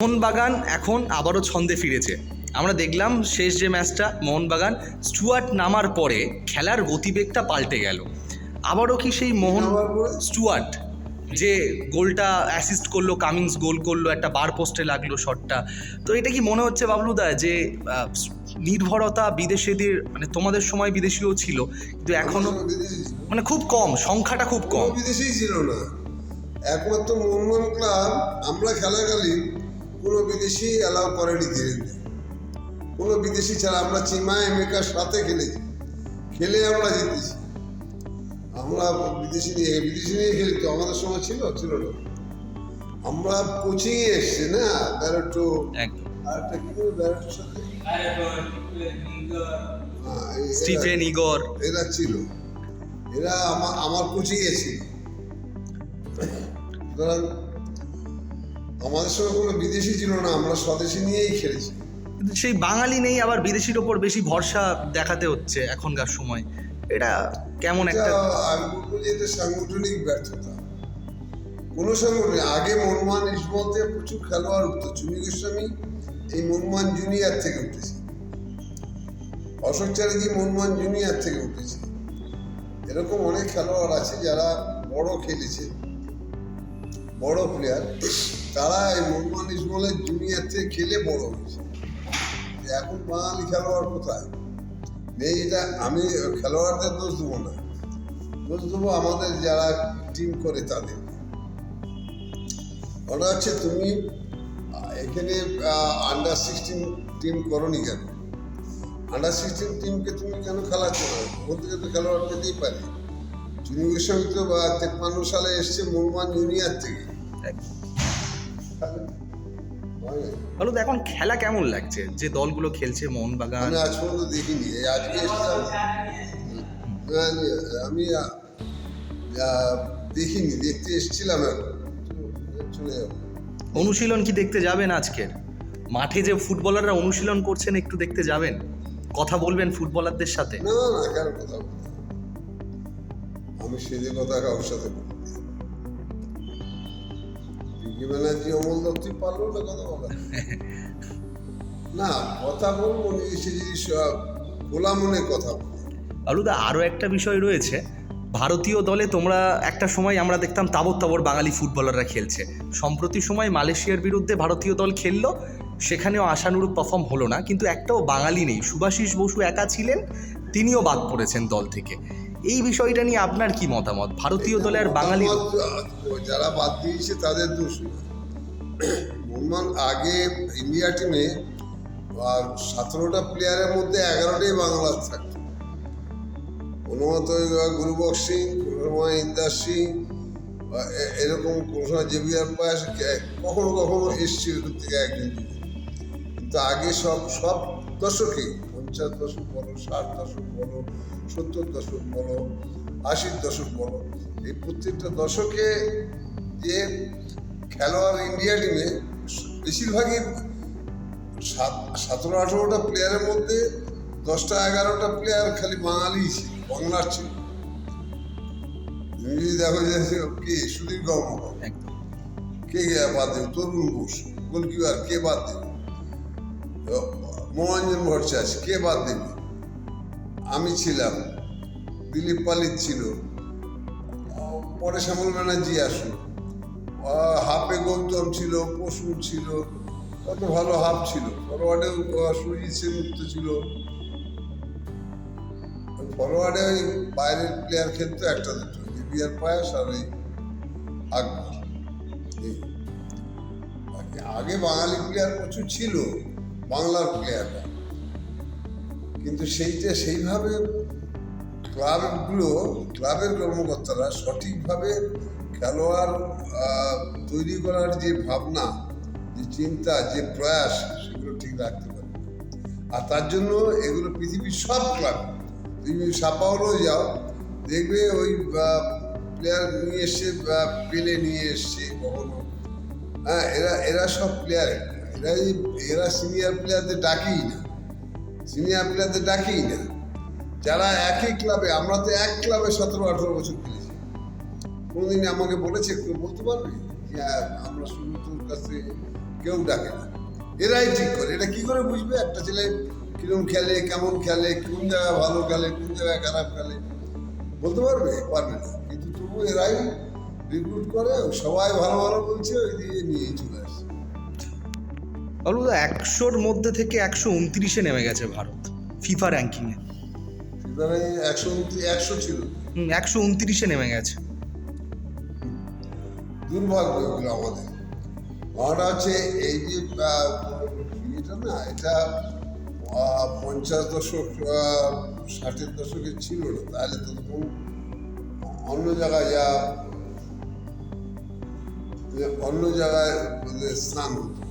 মোহনবাগান এখন আবারও ছন্দে ফিরেছে। আমরা দেখলাম শেষ যে ম্যাচটা, মোহনবাগান স্টুয়ার্ট নামার পরে খেলার গতিবেগটা পাল্টে গেল। আবারও কি সেই মোহন স্টুয়ার্ট যে গোলটা অ্যাসিস্ট করল কামিংস গোল করল, একটা বার পোস্টে লাগল শটটা তো এটা কি মনে হচ্ছে বাবলুদা যে নির্ভরতা বিদেশিদের মানে তোমাদের সময় বিদেশিও ছিল, কিন্তু এখনও মানে খুব কম, সংখ্যাটা খুব কম। বিদেশেই ছিল না। একমাত্র মোহনবাগান ক্লাব আমরা খেলাকালীন কোনো বিদেশি অ্যালাউ করেনি ধীরে ধীরে। কোনো বিদেশি ছাড়া আমরা চিমা এমেকার সাথে খেলেছি। খেলে আমরা জিতেছি। আমরা বিদেশি নিয়ে বিদেশি নিয়ে খেলি তো আমাদের সময় ছিল ছিল না। আমরা কোচিংয়ে এসছি না? ব্যারোটো একদম। আর একটা কি করে ব্যারোটোর সাথে? এরা- স্টিফেন ইগর। এরা ছিল। এরা আমার আমার কোচিংয়ে ছিল। সুতরাং আমাদের সঙ্গে কোনো বিদেশি ছিল না আমরা স্বদেশি নিয়েই খেলেছি। কিন্তু সেই বাঙালি নেই আবার বিদেশির ওপর বেশি ভরসা দেখাতে হচ্ছে এখনকার সময়। এটা কেমন একটা আমি বলব যে এটা সাংগঠনিক ব্যর্থতা। কোনো সংগঠন আগে মনমান ইসমল থেকে প্রচুর খেলোয়াড় উঠতো। চুনি গোস্বামী এই মনমান জুনিয়র থেকে উঠেছে। অশোক চ্যাটার্জি মনমান জুনিয়র থেকে উঠেছে। এরকম অনেক খেলোয়াড় আছে যারা বড় খেলেছে। বড় প্লেয়ার তারা এই মনমান ইসমলের জুনিয়র থেকে খেলে বড় হয়েছে। এখন বাঙালি খেলোয়াড় কোথায়? নেই এটা আমি খেলোয়াড়দের দোষ দেবো না। দোষ দেবো আমাদের যারা টিম করে তাদের। ওটা হচ্ছে তুমি এখানে আন্ডার সিক্সটিন টিম করনি কেন? আন্ডার সিক্সটিন টিমকে তুমি কেন খেলাচ্ছ? না ওখান থেকে তো খেলোয়াড় পেতেই পারে। চুনি গোস্বামী তো তেপ্পান্ন সালে এসছে মোহমান জুনিয়ার থেকে। তো এখন খেলা কেমন লাগছে? যে দলগুলো খেলছে মোহনবাগান? আমি আজ পর্যন্ত দেখিনি আজকে আমি দেখিনি দেখতে এসেছিলাম চলে যাব। অনুশীলন কি দেখতে যাবেন আজকের? মাঠে যে ফুটবলাররা অনুশীলন করছেন একটু দেখতে যাবেন। কথা বলবেন ফুটবলারদের সাথে। না না কেন কথা আমি সেজে কথা কারোর সাথে বলি না। পিঙ্কি ব্যানার্জি অমল না কথা বলা না, কথা বলব সে সব খোলা মনে কথা আলুদা আরও একটা বিষয় রয়েছে। ভারতীয় দলে তোমরা একটা সময় আমরা দেখতাম তাবর তাবর বাঙালি ফুটবলাররা খেলছে। সম্প্রতি সময় মালয়েশিয়ার বিরুদ্ধে ভারতীয় দল খেললো, সেখানেও আশানুরূপ পারফর্ম হলো না। কিন্তু একটাও বাঙালি নেই, সুভাষিস বসু একা ছিলেন, তিনিও বাদ পড়েছেন দল থেকে। এই বিষয়টা নিয়ে আপনার কি মতামত ভারতীয় দলে আর বাঙালি যারা বাদ দিয়েছে তাদের দোষ। আগে ইন্ডিয়া টিমে আর সতেরোটা প্লেয়ারের মধ্যে এগারোটাই বাংলার থাকতো কোনো মতো গুরুবক সিং কোনো সময় ইন্দার সিং এরকম কোনো সময় জেবিআর পাস কখনো কখনো এসছে থেকে একজন। কিন্তু আগে সব সব দশকে পঞ্চাশ দশক বলো ষাট দশক বলো সত্তর দশক বলো আশির দশক বলো এই প্রত্যেকটা দশকে যে খেলোয়াড় ইন্ডিয়া টিমে বেশিরভাগই সাত সতেরো আঠেরোটা প্লেয়ারের মধ্যে দশটা এগারোটা প্লেয়ার খালি বাঙালি ছিল বাংলার ছিল। তুমি যদি দেখো যে কে একদম। কে কে বাদ দেবে তরুণ ঘোষ গোলকিপার কে বাদ দেবে মনোরঞ্জন ভট্টাচার্য কে বাদ দেবে? আমি ছিলাম, দিলীপ পালিত ছিল। পরে শ্যামল ব্যানার্জি আসলো। হাফে গৌতম ছিল পশু ছিল, কত ভালো হাফ ছিল। ফরওয়ার্ডে সুজিত সেনগুপ্ত ছিল। ফরওয়ার্ডে ওই বাইরের প্লেয়ার খেলতো একটা দুটো জিবিআর পায়াস আর ওই আগে বাঙালি প্লেয়ার প্রচুর ছিল। বাংলার প্লেয়াররা কিন্তু সেইটা, সেইভাবে ক্লাবগুলো, ক্লাবের কর্মকর্তারা সঠিকভাবে খেলোয়াড় তৈরি করার যে ভাবনা, যে চিন্তা, যে প্রয়াস, সেগুলো ঠিক রাখতে পারে। আর তার জন্য এগুলো পৃথিবীর সব ক্লাব, তুমি সাপাওলো যাও, দেখবে ওই প্লেয়ার নিয়ে এসছে পেলে নিয়ে এসছে কখনো। হ্যাঁ এরা এরা সব প্লেয়ার এরা এরা সিনিয়র প্লেয়ারদের ডাকেই না। সিনিয়র প্লেয়ারদের ডাকেই না। যারা একই ক্লাবে আমরা তো এক ক্লাবে সতেরো আঠেরো বছর খেলেছি। কোনোদিন আমাকে বলেছে কেউ বলতে পারবে? যে হ্যাঁ, আমরা সুব্রতর কাছে কেউ ডাকে না। এরাই ঠিক করে। এটা কি করে বুঝবে? একটা ছেলে কিরম খেলে কেমন খেলে কোন জায়গায় ভালো খেলে কোন জায়গায় খারাপ খেলে বলতে পারবে? পারবে না। কিন্তু তবু এরাই রিক্রুট করে সবাই ভালো ভালো বলছে ওই দিয়ে নিয়ে চলে আসছে একশোর মধ্যে থেকে একশো উনত্রিশে নেমে গেছে ভারত ফিফা র্যাঙ্কিংয়ে। একশো একশো ছিল। একশো উনত্রিশে নেমে গেছে। দুর্ভাগ্য এগুলো আমাদের। কারণটা হচ্ছে এই যে এটা না এটা পঞ্চাশ দশক ষাটের দশকে ছিল না তাহলে তো তখন অন্য জায়গায় যা অন্য জায়গায় ওদের স্থান হতো।